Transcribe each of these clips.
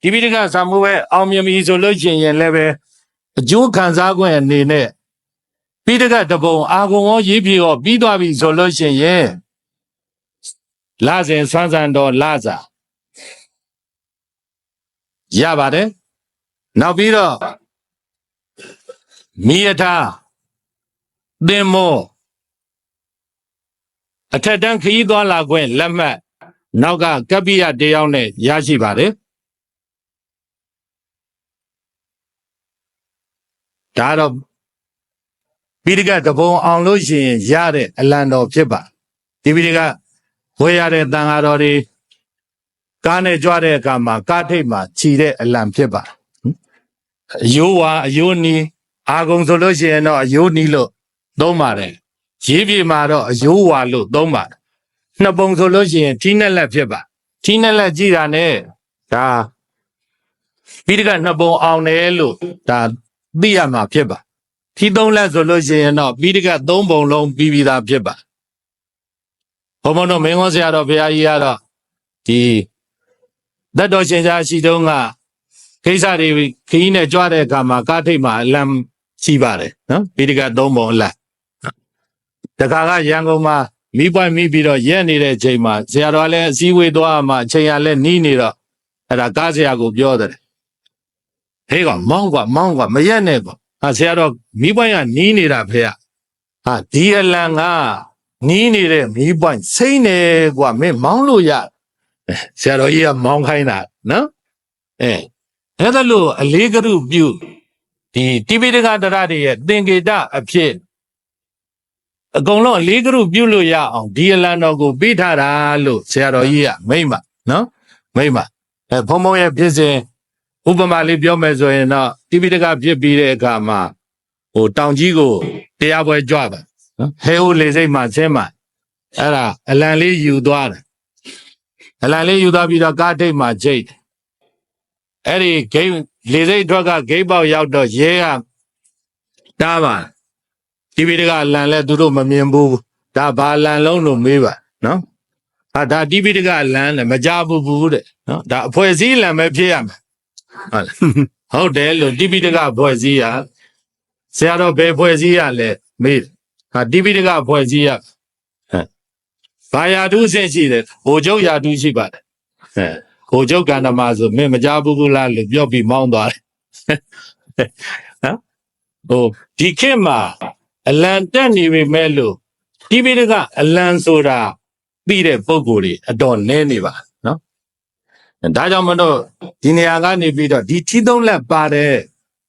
ဒီပိဋကစာမှုပဲအောင်မြင်ပြီဆိုလို့ရှိရင်လည်းပဲအကျိုးခံစား권အနေနဲ့ပိဋကတပုံအာဂုံရောရေးပြေရောပြီးသွားပြီဆိုလို့ရှိရင်လာစဉ်ဆွမ်းဆန်တော်လာစာရပါတယ်နောက်ပြီးတော့မိယထာသင်္မောအထက်တန်းခရီးသွားလာခွင့်လက်မှတ်နောက်ကကပ္ပိယတယောက်နဲ့ရရှိပါတယ် ဒါတော့ပိဋကတဘုံအောင်လို့ရှိရင်ရတဲ့အလံတော်ဖြစ်ပါဒီပိဋကဝေရတဲ့တန်ဃာတော်တွေကားနဲ့ကြွတဲ့အခါမှာကားထိပ်မှာခြီတဲ့အလံဖြစ်ပါအယိုးဝါအယိုးနီးအာဂုံဆိုလို့ရှိရင်တော့အယိုးနီးလို့သုံးပါတယ်ရေးပြေမှာတော့အယိုးဝါလို့သုံးပါတယ်နှစ်ပုံဆိုလို့ရှိရင်ထီးနဲ့လက်ဖြစ်ပါထီးနဲ့လက်ကြည့်တာနဲ့ဒါပိဋကနှစ်ပုံအောင်တယ်လို့ဒါ သိရမှာဖြစ်ပါထီးသုံးလက်ဆိုလို့ရှိရင်တော့ပိဋကသုံးပုံလုံးပြီးပြီးသားဖြစ်ပါဘုံဘုံတို့မင်းကောဆရာတော်ဘုရားကြီးကတော့ဒီတတ်တော်ရှင်ရှားရှိတုန်းကကိစ္စတွေခရီးနဲ့ကြွတဲ့အခါမှာကားထိပ်မှာအလံရှိပါတယ်နော်ပိဋကသုံးပုံအလံတခါကရန်ကုန်မှာမိပွိုင်းမိပြီးတော့ရက်နေတဲ့အချိန်မှာဆရာတော်ကလည်းအစည်းအဝေးသွားမှအချိန်ရလည်းနီးနေတော့အဲ့ဒါကားဆရာကိုပြောတယ် ဟေးကောင်မောင်းကွာမောင်းကွာမရက်နဲ့ကွာဟာဆရာတော်မိပွိုင်းကနီးနေတာဖေ။ဟာဒီအလံကနီးနေတဲ့မိပွိုင်းစိမ့်နေကွာမင်းမောင်းလို့ရဆရာတော်ကြီးကမောင်းခိုင်းတာနော်အဲအဲ့ဒါလို့အလေးကရုပြုဒီတိပိဋကတရတွေရဲ့သင်္ကေတအဖြစ်အကုန်လုံးအလေးကရုပြုလို့ရအောင်ဒီအလံတော်ကိုပေးထားတာလို့ဆရာတော်ကြီးကမိမ့်ပါနော်မိမ့်ပါအဲဘုံဘုံရဲ့ဖြစ်စဉ် ဥပမာလေးပြောမယ်ဆိုရင်တော့တိပိဋကဖြစ်ပြီးတဲ့အခါမှာဟိုတောင်ကြီးကိုတရားပွဲကြွပါနော်ဟဲဟိုလေစိတ်မှာဆင်းမှာအဲ့ဒါအလံလေးယူသွားတယ်အလံလေးယူသွားပြီးတော့ကားထိပ်မှာချိတ်အဲ့ဒီဂိမ်းလေစိတ်ထွက်ကဂိမ်းပေါက်ရောက်တော့ရဲကတားပါတိပိဋကအလံလဲသူတို့မမြင်ဘူးဒါဘာလံလုံးလို့မေးပါနော်ဟာဒါတိပိဋကအလံနဲ့မကြဘူးဘူးတဲ့နော်ဒါအဖွဲ့အစည်းလံပဲဖြစ်ရမယ် ဟုတ်လားဟုတ်တယ်လို့တိပိဋကအဖွဲ့အစည်းရဆရာတော်ဘယ်ဖွဲ့စည်းရလဲမေးတယ်ဟာတိပိဋကဖွဲ့စည်းရဟဲ့ဘာယာတုအဆင့်ရှိတယ်ဟိုကျုပ်ယာတုရှိပါတယ်ဟဲ့ဟိုကျုပ်ကန္တမဆိုမင်းမကြဘူးဘူးလားလို့ပြောပြီးမောင်းသွားတယ်ဟမ်ဟိုဒီခေတ်မှာအလံတက်နေပြီမဲ့လို့တိပိဋကအလံဆိုတာပြီးတဲ့ပုံကိုယ်တွေအတော်နည်းနေပါနော် ဒါကြောင့်မလို့ဒီနေရာကနေပြီးတော့ဒီထီးသုံးလက်ပါတယ်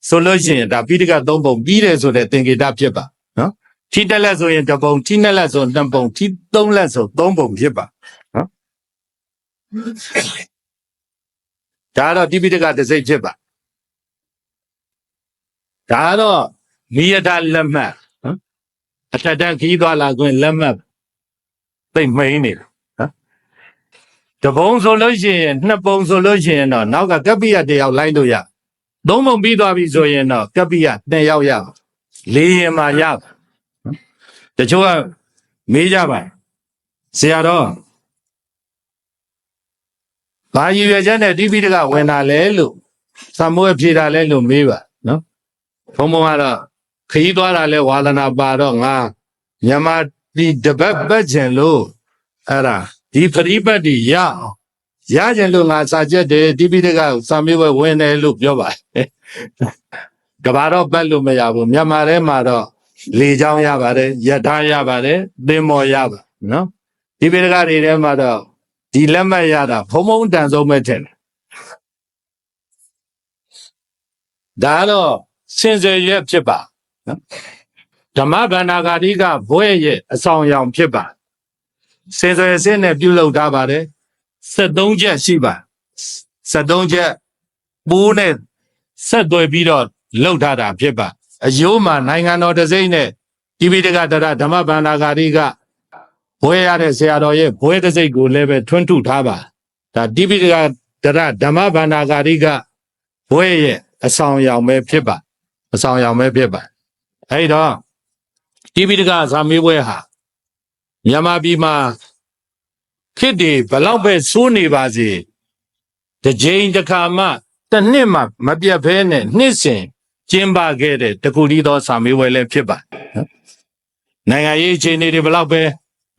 ဆိုလို့ရှိရင်ဒါပိဋကသုံးပုံပြီးတယ်ဆိုတဲ့သင်္ကေတဖြစ်ပါနော်ထီးတက်လက်ဆိုရင်တစ်ပုံထီးနှစ်လက်ဆိုနှစ်ပုံထီးသုံးလက်ဆိုသုံးပုံဖြစ်ပါနော်ဒါတော့တိပိဋကတစ်စိတ်ဖြစ်ပါဒါတော့မိယတာလက်မှတ်နော်အထက်တန်းခီးသွားလာခွင့်လက်မှတ်သိမ့်မိန်နေတယ်နော် တပုံဆိုလို့ရှိရင်နှစ်ပုံဆိုလို့ရှိရင်တော့နောက်ကကပ္ပိယတယောက်လိုက်လို့ရသုံးပုံပြီးသွားပြီဆိုရင်တော့ကပ္ပိယနှစ်ယောက်ရပါလေးရင်မှာရပါနော်တချို့ကမေးကြပါဆရာတော်ဘာရည်ရွယ်ချက်နဲ့တိပိဋကဝင်တာလဲလို့သံမိုးဖြေတာလဲလို့မေးပါနော်ဘုံဘုံကတော့ခရီးသွားတာလဲဝါသနာပါတော့ငါမြန်မာဒီတပတ်ပတ်ကျင်လို့အဲ့ဒါ ဒီပရိပတ်တီရအောင်ရကျင်လို့ငါစာချက်တယ်တိပိဋကစာမေးပွဲဝင်တယ်လို့ပြောပါတယ်ကဘာတော့ပတ်လို့မရဘူးမြန်မာထဲမှာတော့လေချောင်းရပါတယ်ယထာရပါတယ်သင်္ဘောရပါနော်ဒီပိဋကတွေထဲမှာတော့ဒီလက်မှတ်ရတာဘုံဘုံတန်ဆုံးပဲထင်တယ်ဒါတော့စင်စယ်ရွက်ဖြစ်ပါနော်ဓမ္မဗန္နာဂာတိကဘွဲ့ရဲ့အဆောင်အယောင်ဖြစ်ပါ စင်စယ်စင်းနဲ့ပြုလုပ်ထားပါတယ်73ချက်ရှိပါ73ချက်ပိုးနဲ့ဆက်သွယ်ပြီးတော့လုပ်ထားတာဖြစ်ပါအယိုးမှာနိုင်ငံတော်တစိမ့်နဲ့တိပိဋကတရဓမ္မဗန္နာဂာတိကဘွဲရတဲ့ဆရာတော်ရဲ့ဘွဲတစိမ့်ကိုလည်းပဲထွန်းထုထားပါဒါတိပိဋကတရဓမ္မဗန္နာဂာတိကဘွဲရဲ့အဆောင်အယောင်ပဲဖြစ်ပါအဆောင်အယောင်ပဲဖြစ်ပါအဲ့တော့တိပိဋကဇာမေးပွဲဟာ မြန်မာပြည်မှာခေတ်တွေဘလောက်ပဲစိုးနေပါစေတစ်ကြိမ်တစ်ခါမှတစ်နှစ်မှမပြတ်ဘဲနဲ့နှစ်စဉ်ကျင်းပခဲ့တဲ့တကူလီသောစာမေးပွဲလည်းဖြစ်ပါတယ်နော်နိုင်ငံရေးအခြေအနေတွေဘယ်လောက်ပဲ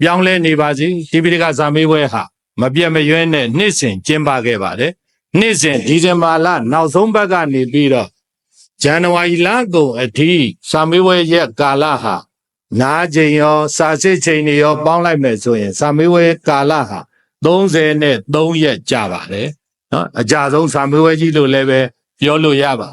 ပြောင်းလဲနေပါစေဒီပိဋကစာမေးပွဲဟာမပြတ်မရွဲနဲ့နှစ်စဉ်ကျင်းပခဲ့ပါတယ်နှစ်စဉ်ဒီဇင်ဘာလနောက်ဆုံးပတ်ကနေပြီးတော့ဇန်နဝါရီလကုန်အထိစာမေးပွဲရက်ကာလဟာ နားချိန်ရောစာစစ်ချိန်တွေရောပေါင်းလိုက်မယ်ဆိုရင်စာမေးပွဲကာလဟာ30နဲ့3ရက်ကြာပါတယ်နော်အကြဆုံးစာမေးပွဲကြီးလို့လည်းပဲပြောလို့ရပါ